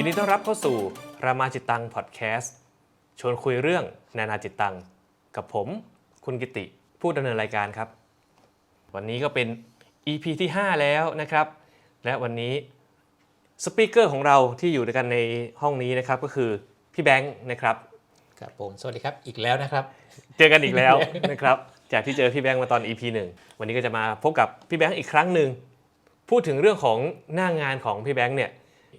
ยินดีต้อนรับเข้าสู่รามาจิตตังพอดแคสต์ชวนคุยเรื่องนานาจิตตัง กับผม คุณกิติผู้ดำเนินรายการครับ วันนี้ก็เป็น EP ที่ 5 แล้วนะครับ และวันนี้สปีกเกอร์ของเราที่อยู่ด้วยกันในห้องนี้นะครับก็คือพี่แบงค์นะครับครับผมสวัสดีครับอีกแล้วนะครับ เจอกันอีกแล้วนะครับ จากที่เจอพี่แบงค์มาตอน EP 1 วันนี้ก็จะมาพบกับพี่แบงค์อีกครั้งหนึ่งพูดถึงเรื่องของหน้างานของพี่แบงค์เนี่ย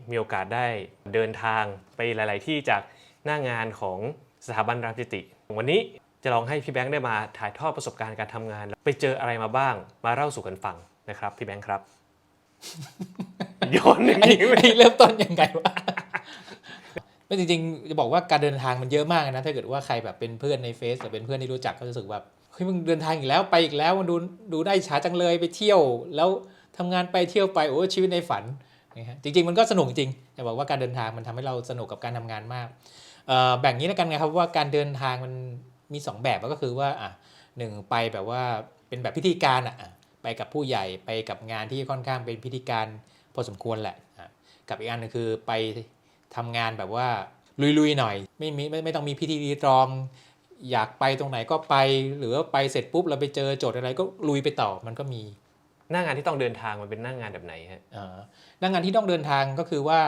มีโอกาสได้เดินทางไปหลาย ๆ ที่จากหน้างานของสถาบันรามจิติ วันนี้จะลองให้พี่แบงค์ได้มาถ่ายทอดประสบการณ์การทำงาน ไปเจออะไรมาบ้างมาเล่าสู่กันฟังนะครับพี่แบงค์ครับโยนอย่างอันนี้นี้อันนี้เริ่มต้นยังไงวะไม่จริงๆจะบอกว่าการเดินทางมันเยอะมากนะถ้าเกิดว่าใครแบบเป็นเพื่อนในเฟซหรือเป็นเพื่อนที่รู้จักก็รู้สึกแบบเฮ้ยมึงเดินทางอีกแล้วไปอีกแล้วมันดูดูได้ช้าจังเลยไปเที่ยว แล้วทำงานไปเที่ยวไปโอ้ชีวิตในฝัน นะฮะจริง ๆ มันก็สนุกจริงแต่บอกว่าการเดินทางมันทำให้เราสนุกกับการทำงานมากแบ่งนี้แล้วกันไงครับว่าการเดินทางมันมีสองแบบก็คือว่าอะหนึ่งไปแบบว่าเป็นแบบพิธีการอะไปกับผู้ใหญ่ไปกับงานที่ค่อนข้างเป็นพิธีการพอสมควรแหละกับอีกอันนึงคือไปทำงานแบบว่าลุยๆหน่อย ไม่มีไม่ไม่ต้องมีพิธีรีตรอง อยากไปตรงไหนก็ไป หรือว่าไปเสร็จปุ๊บเราไปเจอโจทย์อะไรก็ลุยไปต่อมันก็มี หน้างานที่ต้องเดินทางมันเป็นหน้างานแบบไหนฮะหน้างานที่ต้องเดินทางก็คือว่า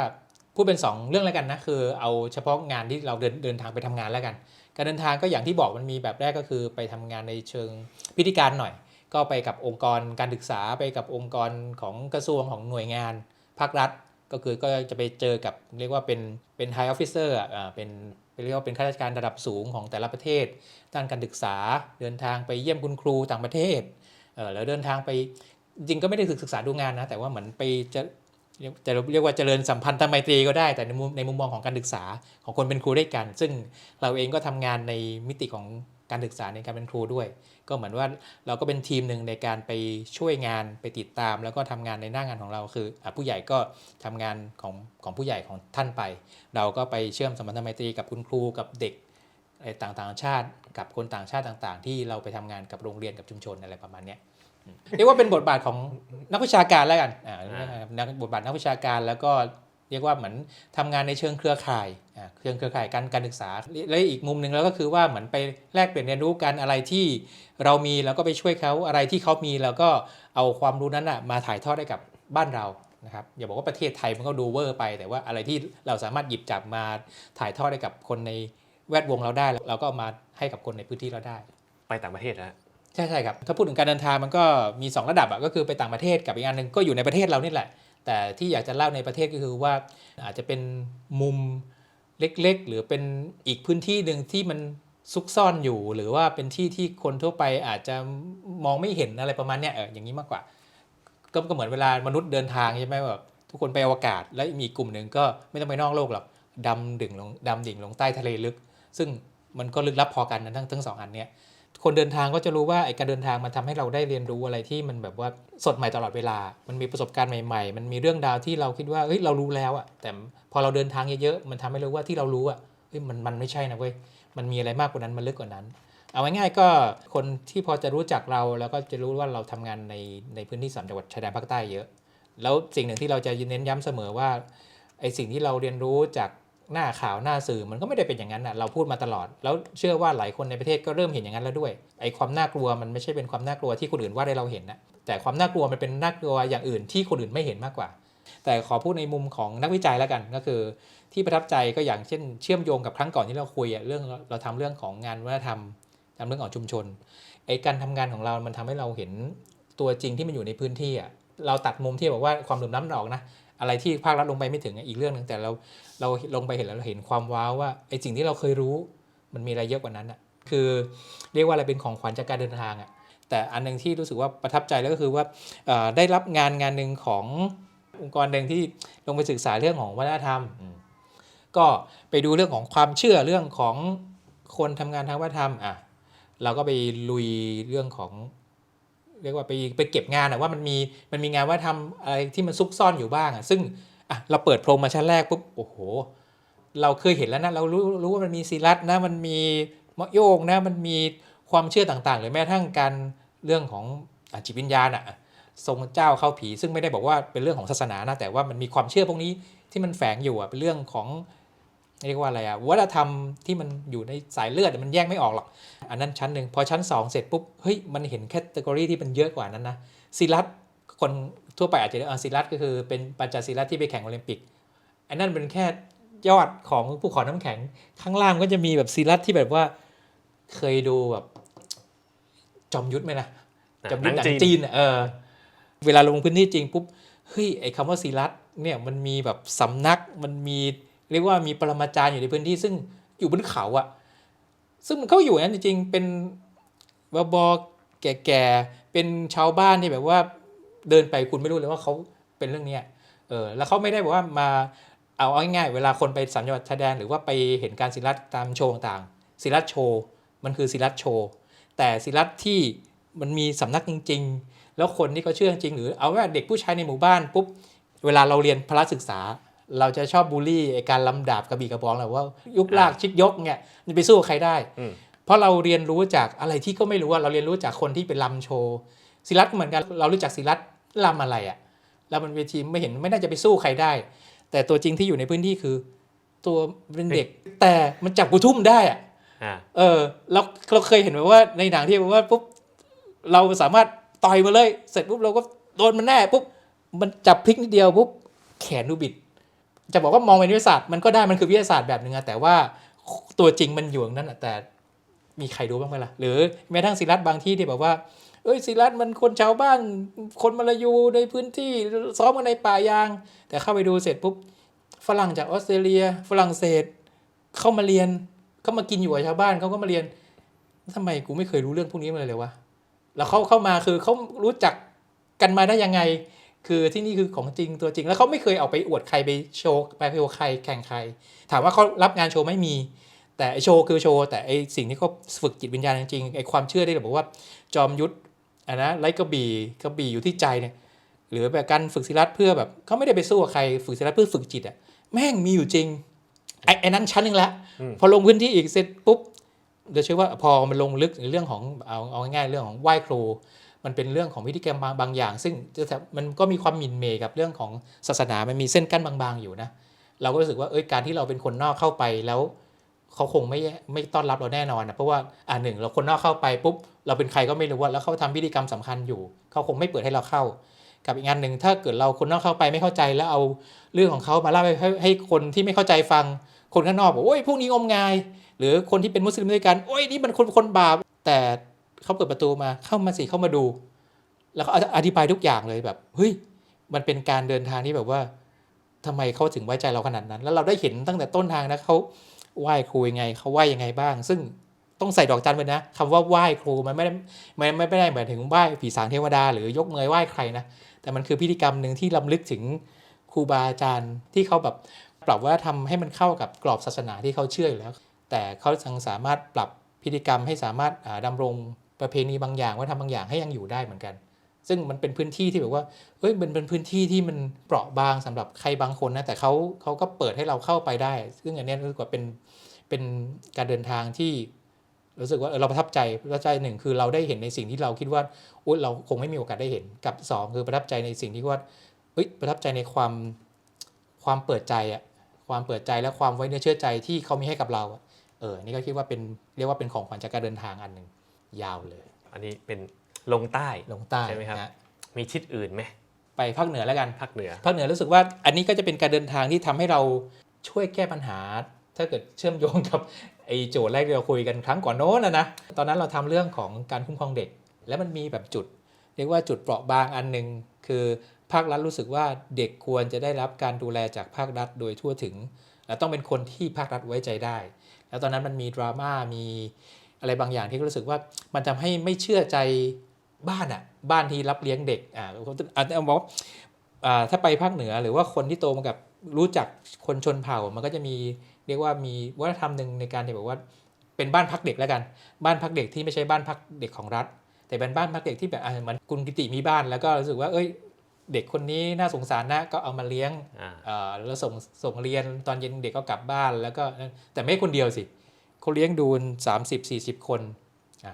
พูดเป็น 2 เรื่องแล้วกันนะคือเอาเฉพาะงานที่เราเดินเดินทางไปทำงานแล้วกัน การเดินทางก็อย่างที่บอกมันมีแบบแรกก็คือไปทำงานในเชิงพิธีการหน่อย ก็ไปกับองค์กรการศึกษาไปกับองค์กรของกระทรวงของหน่วยงานภาครัฐ ก็คือก็จะไปเจอกับเรียกว่าเป็นเป็น high officer อะอ่าเป็นเรียกว่าเป็นข้าราชการระดับสูงของแต่ละประเทศ ด้านการศึกษาเดินทางไปเยี่ยมคุณครูต่างประเทศเออแล้วเดินทางไป จริงก็ไม่ได้ศึกษาดูงานนะ แต่ว่าเหมือนไปจะจะเรียกว่าเจริญสัมพันธไมตรีก็ได้ แต่ในมุมในมุมมองของการศึกษาของคนเป็นครูด้วยกัน ซึ่งเราเองก็ทำงานในมิติของการศึกษาในการเป็นครูด้วย ก็เหมือนว่าเราก็เป็นทีมหนึ่งในการไปช่วยงานไปติดตาม แล้วก็ทำงานในหน้างานของเราคืออผู้ใหญ่ก็ทำงานของของผู้ใหญ่ของท่านไป เราก็ไปเชื่อมสัมพันธไมตรีกับคุณครูกับเด็กต่างๆชาติ กับคนต่างชาติต่าง ๆ ที่เราไปทำงานกับโรงเรียนกับชุมชนอะไรประมาณนี้ เรียกว่าเป็นบทบาทของนักวิชาการแล้วกันนักบทบาทนักวิชาการแล้วก็เรียกว่าเหมือนทำงานในเชิงเครือข่ายเชิงเครือข่ายการการศึกษา และอีกมุมหนึ่งแล้วก็คือว่าเหมือนไปแลกเปลี่ยนเรียนรู้กันอะไรที่เรามีแล้วก็ไปช่วยเขาอะไรที่เขามีแล้วก็เอาความรู้นั้นมาถ่ายทอดให้กับบ้านเรานะครับอย่าบอกว่าประเทศไทยมันก็ดูเวอร์ไป แต่ว่าอะไรที่เราสามารถหยิบจับมาถ่ายทอดให้กับคนในแวดวงเราได้ เราก็เอามาให้กับคนในพื้นที่เราได้ ไปต่างประเทศนะฮะ ใช่ใช่ครับ ถ้าพูดถึงการเดินทางมันก็มี 2 ระดับอะก็คือไปต่างประเทศกับอีกอันหนึ่งก็อยู่ในประเทศเรานี่แหละ แต่ที่อยากจะเล่าในประเทศก็คือว่าอาจจะเป็นมุมเล็กๆ หรือเป็นอีกพื้นที่หนึ่งที่มันซุกซ่อนอยู่ หรือว่าเป็นที่ที่คนทั่วไปอาจจะมองไม่เห็นอะไรประมาณเนี้ยเอออย่างนี้มากกว่า ก็ก็เหมือนเวลามนุษย์เดินทางใช่ไหมแบบทุกคนไปอวกาศ แล้วมีกกลุ่มหนึ่งก็ไม่ต้องไปนอกโลกหรอกดำดิ่งลงดำดิ่งลงใต้ทะเลลึก ซึ่งมันก็ลึกลับพอกันนะทั้งทั้งสองอันเนี้ย คนเดินทางก็จะรู้ว่าไอ้การเดินทางมันทำให้เราได้เรียนรู้อะไรที่มันแบบว่าสดใหม่ตลอดเวลา มันมีประสบการณ์ใหม่ๆ มันมีเรื่องราวที่เราคิดว่าเฮ้ยเรารู้แล้วอะแต่พอเราเดินทางเยอะๆมันทำให้รู้ว่าที่เรารู้อะเฮ้ยมันมันไม่ใช่นะเว้ยมันมีอะไรมากกว่านั้นมันลึกกว่านั้น เอาง่ายๆก็คนที่พอจะรู้จักเราแล้วก็จะรู้ว่าเราทำงานในในพื้นที่สามจังหวัดชายแดนภาคใต้เยอะ แล้วสิ่งหนึ่งที่เราจะเน้นย้ำเสมอว่าไอ้สิ่งที่เราเรียนรู้จาก หน้าข่าวหน้าสื่อมันก็ไม่ได้เป็นอย่างนั้นนะเราพูดมาตลอด แล้วเชื่อว่าหลายคนในประเทศก็เริ่มเห็นอย่างนั้นแล้วด้วยไอ้ความน่ากลัวมันไม่ใช่เป็นความน่ากลัวที่คนอื่นว่าได้เราเห็นนะแต่ความน่ากลัวมันเป็นน่ากลัวอย่างอื่นที่คนอื่นไม่เห็นมากกว่า แต่ขอพูดในมุมของนักวิจัยแล้วกันก็คือ ที่ประทับใจก็อย่างเช่น เชื่อมโยงกับครั้งก่อนที่เราคุยอะเรื่องเราทำเรื่องของงานวัฒนธรรมทำเรื่องของชุมชนไอ้การทำงานของเรามันทำให้เราเห็นตัวจริงที่มันอยู่ในพื้นที่อะเราตัดมุมที่บอกว่าความเหลื่อมล้ำออกนะ อะไรที่ภาครัฐลงไปไม่ถึงอะอีกเรื่องหนึ่งแต่เราเราลงไปเห็นแล้วเราเห็นความว้าวว่าไอ้สิ่งที่เราเคยรู้มันมีอะไรเยอะกว่านั้นอะคือเรียกว่าอะไรเป็นของขวัญจากการเดินทางอะแต่อันหนึงที่รู้สึกว่าประทับใจแล้วก็คือว่าเอ่อได้รับงานงานหนึ่งขององค์กรหนึ่งที่ลงไปศึกษาเรื่องของวัฒนธรรมอืมก็ไปดูเรื่องของความเชื่อเรื่องของคนทำงานทางวัฒนธรรมอะเราก็ไปลุยเรื่องของ เรียกว่าไปไปเก็บงานอะว่ามันมีมันมีงานวัฒนธรรมอะไรที่มันซุกซ่อนอยู่บ้างอะซึ่งอะเราเปิดโพรงมาชั้นแรกปุ๊บโอ้โห เราเคยเห็นแล้วนะเรารู้รู้ว่ามันมีศิลัดนะมันมีมะโยงนะมันมีความเชื่อต่างๆ หรือแม้กระทั่งการเรื่องของอจิตวิญญาณอะทรงเจ้าเข้าผี ซึ่งไม่ได้บอกว่าเป็นเรื่องของศาสนานะแต่ว่ามันมีความเชื่อพวกนี้ที่มันแฝงอยู่อะเป็นเรื่องของ เรียกว่าอะไรอะวัฒนธรรมที่มันอยู่ในสายเลือดอะมันแยกไม่ออกหรอก อันนั้นชั้นหนึ่งพอชั้น 2 เสร็จปุ๊บเฮ้ยมันเห็นแคตตากรีที่มันเยอะกว่านั้นนะศิลัตคนทั่วไปอาจจะเรียกว่าศิลัตก็คือเป็นปัญจศิลัตที่ไปแข่งโอลิมปิก อันนั้นเป็นแค่ยอดของภูเขาน้ำแข็งข้างล่างก็จะมีแบบศิลัตที่แบบว่าเคยดูแบบจอมยุทธไหมนะจอมยุทธหนังจีนอะเออเวลาลงพื้นที่จริงปุ๊บเฮ้ยไอ้คำว่าศิลัตเนี่ยมันมีแบบสำนักมันมี เรียกว่ามีปรมาจารย์อยู่ในพื้นที่ซึ่งอยู่บนเขาอะซึ่งมันเขาอยู่นั้นจริงๆเป็นบอบอแก่ๆเป็นชาวบ้านที่แบบว่าเดินไปคุณไม่รู้เลยว่าเขาเป็นเรื่องเนี้ยเออแล้วเขาไม่ได้บอกว่ามาเอาเอาง่ายๆเวลาคนไปสามจังหวัดชายแดนหรือว่าไปเห็นการศิลัตตามโชว์ต่างๆศิลัตโชว์มันคือศิลัตโชว์แต่ศิลัตที่มันมีสำนักจริง ๆ แล้วคนที่เขาเชื่อจริงหรือเอาว่าเด็กผู้ชายในหมู่บ้านปุ๊บเวลาเราเรียนพละศึกษา เราจะชอบบูลลี่ไอ้การลำดาบกระบี่กระบองแหละว่ายุกลากชิดยกเนี่ยมันไปสู้กับใครได้อืมเพราะเราเรียนรู้จากอะไรที่ก็ไม่รู้อะเราเรียนรู้จากคนที่เป็นลำโชว์ศิลัตก็เหมือนกันเรารู้จักศิลัตลำอะไรอะแล้วมันเวทีไม่เห็นไม่น่าจะไปสู้ใครได้ แต่ตัวจริงที่อยู่ในพื้นที่คือ ตัวเป็นเด็ก แต่มันจับกูทุ่มได้อะอ่าเออเราเราเคยเห็นไหมว่าในหนังที่แบบว่าปุ๊บเราสามารถต่อยมาเลย เสร็จปุ๊บเราก็โดนมันแน่ปุ๊บมันจับพลิกนิดเดียวปุ๊บแขนดูบิด จะบอกว่ามองเป็นวิทยาศาสตร์มันก็ได้มันคือวิทยาศาสตร์แบบหนึ่งอะแต่ว่าตัวจริงมันอยู่อย่างนั้นอะแต่มีใครรู้บ้างไหมล่ะหรือแม้ทั้งศิรัตบางที่ที่แบบว่า เอ้ยศิรัตมันคนชาวบ้าน คนมาลายูในพื้นที่ซ้อมกันในป่ายาง แต่เข้าไปดูเสร็จปุ๊บฝรั่งจากออสเตรเลีย ฝรั่งเศส เข้ามาเรียนเข้ามากินอยู่กับชาวบ้านเขาก็มาเรียนทำไมกูไม่เคยรู้เรื่องพวกนี้มาเลยวะแล้วเขาเข้ามาคือเขารู้จักกันมาได้ยังไง คือที่นี่คือของจริงตัวจริง แล้วเขาไม่เคยออกไปอวดใครไปโชว์ไปโชว์ใครแข่งใคร ถามว่าเขารับงานโชว์ไม่มี แต่ไอ้โชว์คือโชว์ แต่ไอ้สิ่งที่เขาฝึกจิตวิญญาณจริงๆไอ้ความเชื่อที่เราบอกว่าจอมยุทธอะนะไร้กระบี่กระบี่อยู่ที่ใจเนี่ยหรือแบบการฝึกศิลัดเพื่อแบบเขาไม่ได้ไปสู้กับใครฝึกศิลัดเพื่อฝึกจิตอะแม่งมีอยู่จริงไอ้ไอ้นั้นชั้นหนึ่งละอืมพอลงพื้นที่อีกเสร็จปุ๊บเดี๋ยวเชื่อว่าพอมันลงลึกในเรื่องของเอาเอาง่ายๆเรื่องของไหว้ครู มันเป็นเรื่องของพิธีกรรมบางบางอย่าง ซึ่งมันก็มีความหมิ่นเมย์กับเรื่องของศาสนามันมีเส้นกั้นบางๆอยู่นะเราก็รู้สึกว่าเอ้ยการที่เราเป็นคนนอกเข้าไปแล้วเขาคงไม่ไม่ต้อนรับเราแน่นอนนะเพราะว่าอ่าหนึ่งเราคนนอกเข้าไปปุ๊บเราเป็นใครก็ไม่รู้ว่าแล้วเขาทำพิธีกรรมสำคัญอยู่ เขาคงไม่เปิดให้เราเข้า กับอีกงานหนึ่งถ้าเกิดเราคนนอกเข้าไปไม่เข้าใจแล้วเอาเรื่องของเขามาเล่าให้ให้คนที่ไม่เข้าใจฟัง คนข้างนอกบอกโอ้ยพวกนี้งมงาย หรือคนที่เป็นมุสลิมด้วยกันโอ้ยนี่มันคนคนบาปแต่ เขาเปิดประตูมาเข้ามาสิเข้ามาดู แล้วก็อธิบายทุกอย่างเลยแบบเฮ้ยมันเป็นการเดินทางที่แบบว่าทำไมเขาถึงไว้ใจเราขนาดนั้น แล้วเราได้เห็นตั้งแต่ต้นทางนะเขาไหว้ครูยังไงเขาไหว้ยังไงบ้าง ซึ่งต้องใส่ดอกจันไว้นะคำว่าไหว้ครูมันไม่ได้ม่ไม่ไม่ได้หมายถึงไหว้ผีสางเทวดา หรือยกมือไหว้ใครนะแต่มันคือพิธีกรรมหนึ่งที่ล้ำลึกถึงครูบาอาจารย์ที่เขาแบบปรับว่าทำให้มันเข้ากับกรอบศาสนาที่เขาเชื่ออยู่แล้ว แต่เขายังสามารถปรับพิธีกรรมให้สามารถอ่าดำรง ประเพณีบางอย่างวัฒนธรรมบางอย่างให้ยังอยู่ได้เหมือนกัน ซึ่งมันเป็นพื้นที่ที่แบบว่าเอ้ยมันเป็นพื้นที่ที่มันเปราะบางสำหรับใครบางคนนะแต่เขาเขาก็เปิดให้เราเข้าไปได้ ซึ่งอันนี้รู้สึกว่าเป็นเป็นการเดินทางที่รู้สึกว่าเราประทับใจประทับใจหนึ่งคือเราได้เห็นในสิ่งที่เราคิดว่าอุ๊ยเราคงไม่มีโอกาสได้เห็นกับสองคือประทับใจในสิ่งที่ว่าเอ้ยประทับใจในความความเปิดใจอะความเปิดใจและความไว้เนื้อเชื่อใจที่เขามีให้กับเราเออนี่ก็คิดว่าเป็นเรียกว่าเป็นของขวัญจากการเดินทางอันหนึ่ง ยาวเลย อันนี้เป็นลงใต้ลงใต้ใช่ไหมครับ นะมีทิศอื่นไหมไปภาคเหนือแล้วกัน ภาคเหนือ ภาคเหนือรู้สึกว่าอันนี้ก็จะเป็นการเดินทางที่ทำให้เราช่วยแก้ปัญหา ถ้าเกิดเชื่อมโยงกับไอ้โจทย์แรกที่เราคุยกันครั้งก่อนโน้นนะนะตอนนั้นเราทำเรื่องของการคุ้มครองเด็ก แล้วมันมีแบบจุด เรียกว่าจุดเปราะบางอันหนึ่งคือภาครัฐรู้สึกว่าเด็กควรจะได้รับการดูแลจากภาครัฐโดยทั่วถึง และต้องเป็นคนที่ภาครัฐไว้ใจได้ แล้วตอนนั้นมันมีดราม่ามี อะไรบางอย่างที่รู้สึกว่ามันทำให้ไม่เชื่อใจบ้านอะบ้านที่รับเลี้ยงเด็กอ่าอาจจะบอกอ่าถ้าไปภาคเหนือหรือว่าคนที่โตมากับรู้จักคนชนเผ่ามันก็จะมีเรียกว่ามีวัฒนธรรมหนึ่งในการที่แบบว่าเป็นบ้านพักเด็กแล้วกัน บ้านพักเด็กที่ไม่ใช่บ้านพักเด็กของรัฐ แต่เป็นบ้านพักเด็กที่แบบอ่าเหมือนคุณกิติมีบ้านแล้วก็รู้สึกว่าเอ้ยเด็กคนนี้น่าสงสารนะก็เอามาเลี้ยงอ่าเอ่อแล้วส่งส่งเรียนตอนเย็นเด็กก็กลับบ้านแล้วก็แต่ไม่คนเดียวสิ เขาเลี้ยงดูสามสิบสี่สิบคนอ่า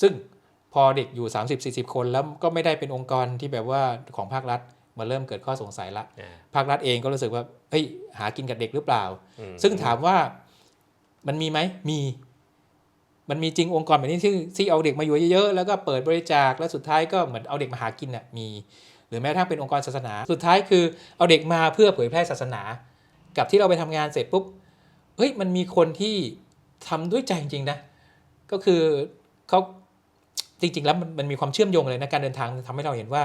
ซึ่งพอเด็กอยู่ 30 40 คนแล้วก็ไม่ได้เป็นองค์กรที่แบบว่าของภาครัฐมาเริ่มเกิดข้อสงสัยละอ่าภาครัฐเองก็รู้สึกว่าเอ้ยหากินกับเด็กหรือเปล่าอืมซึ่งถามว่ามันมีไหมมี มันมีจริงองค์กรแบบนี้ที่ที่เอาเด็กมาอยู่เยอะๆแล้วก็เปิดบริจาคแล้วสุดท้ายก็เหมือนเอาเด็กมาหากินน่ะมี หรือแม้กระทั่งเป็นองค์กรศาสนา สุดท้ายคือเอาเด็กมาเพื่อเผยแพร่ศาสนา กับที่เราไปทำงานเสร็จปุ๊บเฮ้ยมันมีคนที่ ทำด้วยใจจริงๆนะก็คือเขาจริง ๆ แล้วมันมีความเชื่อมโยงเลยนะการเดินทางทำให้เราเห็นว่า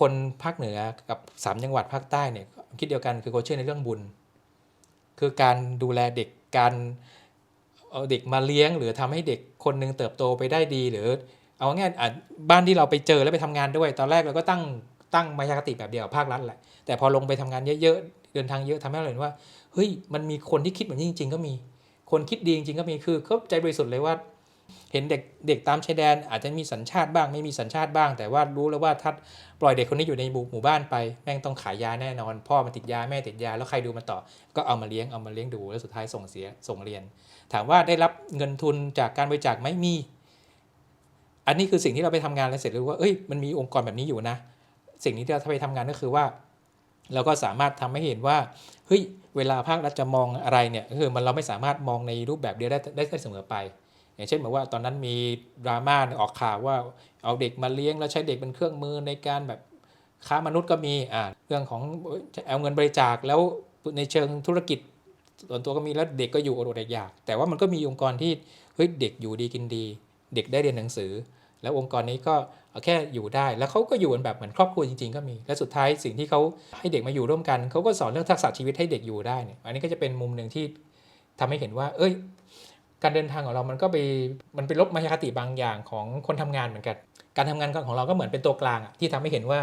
คนภาคเหนือกับสามจังหวัดภาคใต้เนี่ยคิดเดียวกันคือเขาเชื่อในเรื่องบุญ คือการดูแลเด็กการเอาเด็กมาเลี้ยง หรือทำให้เด็กคนหนึ่งเติบโตไปได้ดีหรือ เอาง่ายบ้านที่เราไปเจอแล้วไปทำงานด้วย ตอนแรกเราก็ตั้งตั้งมายาคติแบบเดียวภาครัฐแหละแต่พอลงไปทำงานเยอะๆเดินทางเยอะทำให้เราเห็นว่าเฮ้ยมันมีคนที่คิดแบบนี้จริง ๆ ก็มี คนคิดดีจริงๆก็มีคือเขาใจบริสุทธิ์เลยว่า เห็นเด็กเด็กตามชายแดน อาจจะมีสัญชาติบ้าง ไม่มีสัญชาติบ้าง แต่ว่ารู้แล้วว่าถ้าปล่อยเด็กคนนี้อยู่ในหมู่บ้านไปแม่งต้องขายยาแน่นอน พ่อมันติดยาแม่ติดยาแล้วใครดูมันต่อ ก็เอามาเลี้ยงเอามาเลี้ยงดูแล้วสุดท้ายส่งเสียส่งเรียน ถามว่าได้รับเงินทุนจากการบริจาคไหมมี อันนี้คือสิ่งที่เราไปทำงานแล้วเสร็จรู้ว่าเอ้ยมันมีองค์กรแบบนี้อยู่นะ สิ่งนี้ที่เราไปทำงานก็คือว่า เราก็สามารถทำให้เห็นว่าเฮ้ย เวลาภาครัฐจะมองอะไรเนี่ยก็คือมันเราไม่สามารถมองในรูปแบบเดียวได้ได้เสมอไป อย่างเช่นแบบว่าตอนนั้นมีดราม่าออกข่าวว่าเอาเด็กมาเลี้ยงแล้วใช้เด็กเป็นเครื่องมือในการแบบค้ามนุษย์ก็มีอ่าเรื่องของเอาเงินบริจาคแล้วในเชิงธุรกิจส่วนตัวก็มีแล้วเด็กก็อยู่อดอยาก แต่ว่ามันก็มีองค์กรที่เฮ้ยเด็กอยู่ดีกินดี เด็กได้เรียนหนังสือ แล้วองค์กรนี้ก็แค่อยู่ได้ แล้วเขาก็อยู่กันแบบเหมือนครอบครัวจริงๆก็มี และสุดท้ายสิ่งที่เขาให้เด็กมาอยู่ร่วมกันเขาก็สอนเรื่องทักษะชีวิตให้เด็กอยู่ได้เนี่ยอันนี้ก็จะเป็นมุมหนึ่งที่ทำให้เห็นว่า เอ้ย การเดินทางของเรามันก็ไปมันไปลบมายาคติบางอย่างของคนทำงานเหมือนกัน การทำงานของเราก็เหมือนเป็นตัวกลางอะที่ทำให้เห็นว่า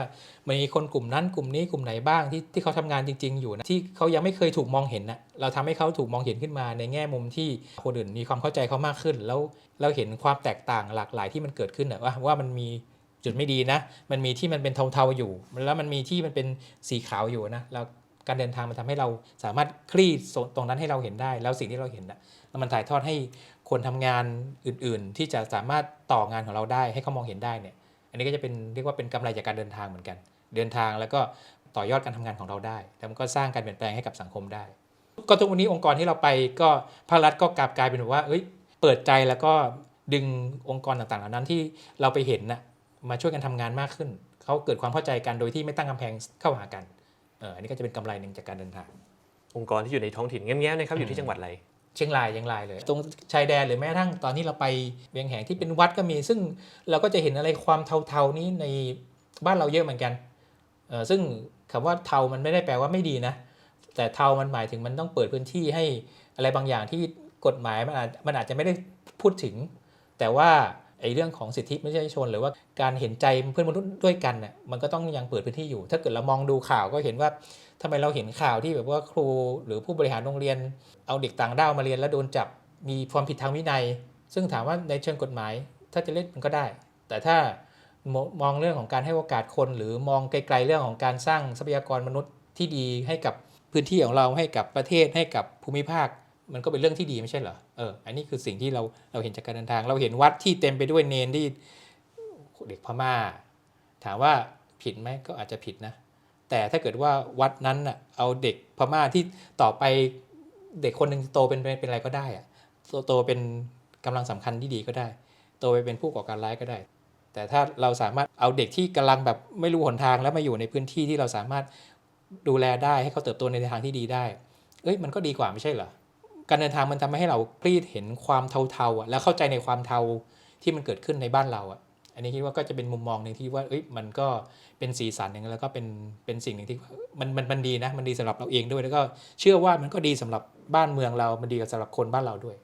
มันมีคนกลุ่มนั้นกลุ่มนี้กลุ่มไหนบ้างที่ที่เขาทำงานจริง ๆ อยู่นะที่เขายังไม่เคยถูกมองเห็นนะเราทำให้เขาถูกมองเห็นขึ้นมาในแง่มุมที่คนอื่นมีความเข้าใจเขามากขึ้น แล้วเราเห็นความแตกต่างหลากหลายที่มันเกิดขึ้นนะว่าว่ามันมีจุดไม่ดีนะ มันมีที่มันเป็นเทาๆอยู่ แล้วมันมีที่มันเป็นสีขาวอยู่นะแล้ว การเดินทางมันทำให้เราสามารถคลี่ตรงนั้นให้เราเห็นได้ แล้วสิ่งที่เราเห็นนะมันถ่ายทอดให้คนทำงานอื่น ๆ ที่จะสามารถต่องานของเราได้ให้เขามองเห็นได้เนี่ย อันนี้ก็จะเป็นเรียกว่าเป็นกำไรจากการเดินทางเหมือนกัน เดินทางแล้วก็ต่อยอดการทำงานของเราได้ แล้วมันก็สร้างการเปลี่ยนแปลงให้กับสังคมได้ ก็ทุกวันนี้องค์กรที่เราไปก็ภาครัฐก็กลับกลายเป็นแบบว่า เอ้ย เปิดใจแล้วก็ดึงองค์กรต่างๆ เหล่านั้นที่เราไปเห็นนะมาช่วยกันทำงานมากขึ้น เขาเกิดความเข้าใจกันโดยที่ไม่ตั้งกำแพงเข้าหากัน อออันนี้ก็จะเป็นกำไรหนึ่งจากการเดินทาง องค์กรที่อยู่ในท้องถิ่นแง้มๆนะครับอยู่ที่จังหวัดอะไรเชียงรายเชียงรายเลย ตรงชายแดนหรือแม้กระทั่งตอนที่เราไปเวียงแหงที่เป็นวัดก็มี ซึ่งเราก็จะเห็นอะไรความเทาๆนี้ในบ้านเราเยอะเหมือนกันเออซึ่งคำว่าเทามันไม่ได้แปลว่าไม่ดีนะ แต่เทามันหมายถึงมันต้องเปิดพื้นที่ให้อะไรบางอย่างที่กฎหมายมันอาจมันอาจจะไม่ได้พูดถึง แต่ว่าไอ้เรื่องของสิทธิมนุษยชน หรือว่าการเห็นใจเพื่อนมนุษย์ด้วยกันเนี่ยมันก็ต้องยังเปิดพื้นที่อยู่ ถ้าเกิดเรามองดูข่าวก็เห็นว่าทำไมเราเห็นข่าวที่แบบว่าครูหรือผู้บริหารโรงเรียน เอาเด็กต่างด้าวมาเรียนแล้วโดนจับมีความผิดทางวินัย ซึ่งถามว่าในเชิงกฎหมาย ถ้าจะเล่นมันก็ได้ แต่ถ้ามมองเรื่องของการให้โอกาสคนหรือมองไกลๆเรื่องของการสร้างทรัพยากรมนุษย์ที่ดีให้กับพื้นที่ของเราให้กับประเทศให้กับภูมิภาค มันก็เป็นเรื่องที่ดีไม่ใช่เหรอเอออันนี้คือสิ่งที่เราเราเห็นจากการเดินทาง เราเห็นวัดที่เต็มไปด้วยเนนที่เด็กพม่า ถามว่าผิดไหมก็อาจจะผิดนะ แต่ถ้าเกิดว่าวัดนั้นน่ะเอาเด็กพม่าที่ต่อไปเด็กคนหนึ่งโตเป็นเป็นเป็นอะไรก็ได้อะโตโตเป็นกำลังสำคัญที่ดีก็ได้ โตไปเป็นผู้ก่อการร้ายก็ได้ แต่ถ้าเราสามารถเอาเด็กที่กำลังแบบไม่รู้หนทางแล้วมาอยู่ในพื้นที่ที่เราสามารถดูแลได้ให้เขาเติบโตในทางที่ดีได้ เอ้ยมันก็ดีกว่าไม่ใช่เหรอ การเดินทางมันทำให้เราคลี่เห็นความเทาๆอะแล้วเข้าใจในความเทาที่มันเกิดขึ้นในบ้านเราอะอันนี้คิดว่าก็จะเป็นมุมมองหนึ่งที่ว่าเอ้ยมันก็เป็นสีสันหนึ่งแล้วก็เป็นเป็นสิ่งหนึ่งที่มันมันมันดีนะมันดีสำหรับเราเองด้วย แล้วก็เชื่อว่ามันก็ดีสำหรับบ้านเมืองเรา มันดีกับสำหรับคนบ้านเราด้วย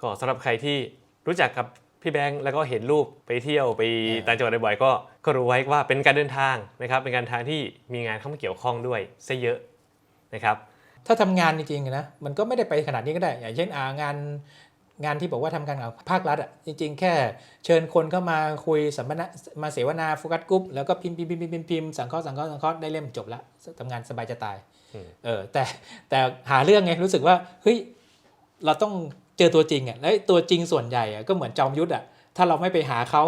ก็สำหรับใครที่รู้จักกับพี่แบงค์แล้วก็เห็นรูปไปเที่ยวไปต่างจังหวัดบ่อยๆก็ก็รู้ไว้ว่าเป็นการเดินทางนะครับ เป็นการทางที่มีงานเข้ามาเกี่ยวข้องด้วยซะเยอะนะครับ ถ้าทำงานจริงๆนะมันก็ไม่ได้ไปขนาดนี้ก็ได้ อย่างเช่นางานงานที่บอกว่าทำการกับภาครัฐอะจริง ๆ แค่เชิญคนเข้ามาคุยสัมมนามาเสวนาโฟกัสกรุ๊ปแล้วก็พิมพ์พิมพ์พิมพ์พิมพ์พิมพ์สังเคราะห์สังเคราะห์สังเคราะห์ได้เล่มจบละทำงานสบายจะตายเออแต่แต่หาเรื่องไงรู้สึกว่าเฮ้ยเราต้องเจอตัวจริงอะแล้วตัวจริงส่วนใหญ่อะก็เหมือนจอมยุทธอะถ้าเราไม่ไปหาเขา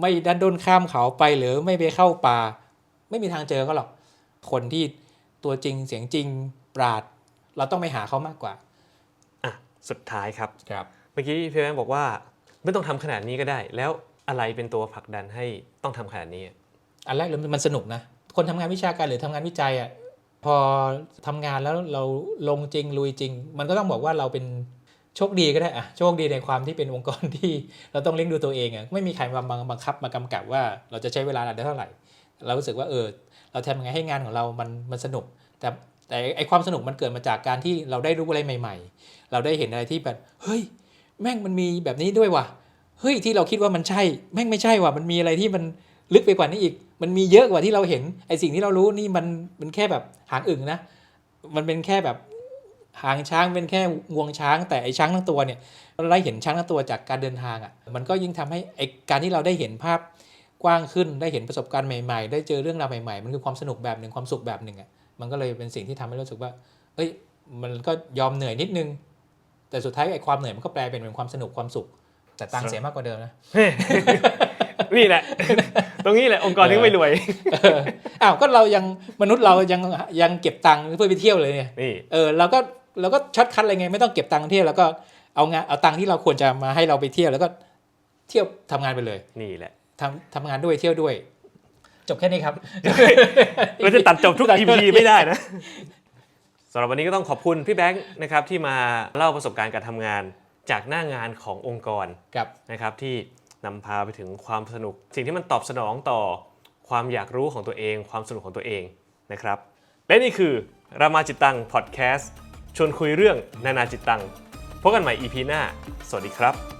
ไม่ดันด้นข้ามเขาไปหรือไม่ไปเข้าป่า ไม่มีทางเจอเขาหรอกคนที่ตัวจริงเสียงจริงปราด เราต้องไปหาเขามากกว่าอะสุดท้ายครับครับ เมื่อกี้พี่แบงค์บอกว่าไม่ต้องทำขนาดนี้ก็ได้ แล้วอะไรเป็นตัวผลักดันให้ต้องทำขนาดนี้อันแรกเลยมันสนุกนะคนทำงานวิชาการหรือทำงานวิจัยอะพอทำงานแล้วเราลงจริงลุยจริง มันก็ต้องบอกว่าเราเป็นโชคดีก็ได้อะโชคดีในความที่เป็นองค์กรที่เราต้องเลี้ยงดูตัวเองอะไม่มีใครมาบังคับมากำกับว่าเราจะใช้เวลานานได้เท่าไหร่ เรารู้สึกว่าเออเราทำยังไงให้งานของเรามันมันสนุก แต่ แต่ไอความสนุกมันเกิดมาจากการที่เราได้รู้อะไรใหม่ ๆ เราได้เห็นอะไรที่แบบเฮ้ยแม่งมันมีแบบนี้ด้วยว่ะเฮ้ยที่เราคิดว่ามันใช่ แม่งไม่ใช่ว่ะมันมีอะไรที่มันลึกไปกว่านี้อีก มันมีเยอะกว่าที่เราเห็นไอสิ่งที่เรารู้นี่มันมันแค่แบบหางอึ่งนะ มันเป็นแค่แบบหางช้างเป็นแค่งวงช้าง แต่ไอช้างทั้งตัวเนี่ยเราได้เห็นช้างทั้งตัวจากการเดินทางอะมันก็ยิ่งทำให้ไอการที่เราได้เห็นภาพกว้างขึ้นได้เห็นประสบการณ์ใหม่ๆ ได้เจอเรื่องราวใหม่ๆ มันคือความสนุกแบบหนึ่งความสุขแบบหนึ่งอะ มันก็เลยเป็นสิ่งที่ทำให้เรารู้สึกว่า เอ้ย มันก็ยอมเหนื่อยนิดนึง แต่สุดท้ายไอ้ความเหนื่อยมันก็แปลเป็นเป็นความสนุกความสุข แต่ตังค์เสียมากกว่าเดิมนะ นี่แหละ ตรงนี้แหละองค์กรที่ไม่รวยเอออ้าวก็เรายังมนุษย์เรายังยังเก็บตังค์เพื่อไปเที่ยวเลยเนี่ยนี่เออเราก็เราก็ช็อตคัทอะไรไงไม่ต้องเก็บตังค์เที่ยวแล้วก็เอางานเอาตังค์ที่เราควรจะมาให้เราไปเที่ยวแล้วก็เที่ยวทำงานไปเลย นี่แหละทำทำงานด้วยเที่ยวด้วย จบแค่นี้ครับ เราจะตัดจบทุก EP ไม่ได้นะสำหรับวันนี้ก็ต้องขอบคุณพี่แบงค์นะครับที่มาเล่าประสบการณ์การทำงานจากหน้างานขององค์กรครับ นะครับที่นำพาไปถึงความสนุก สิ่งที่มันตอบสนองต่อความอยากรู้ของตัวเอง ความสนุกของตัวเองนะครับ และนี่คือรามาจิตตังพอดแคสต์ชวนคุยเรื่องนานาจิตตังพบกันใหม่ EP หน้า สวัสดีครับ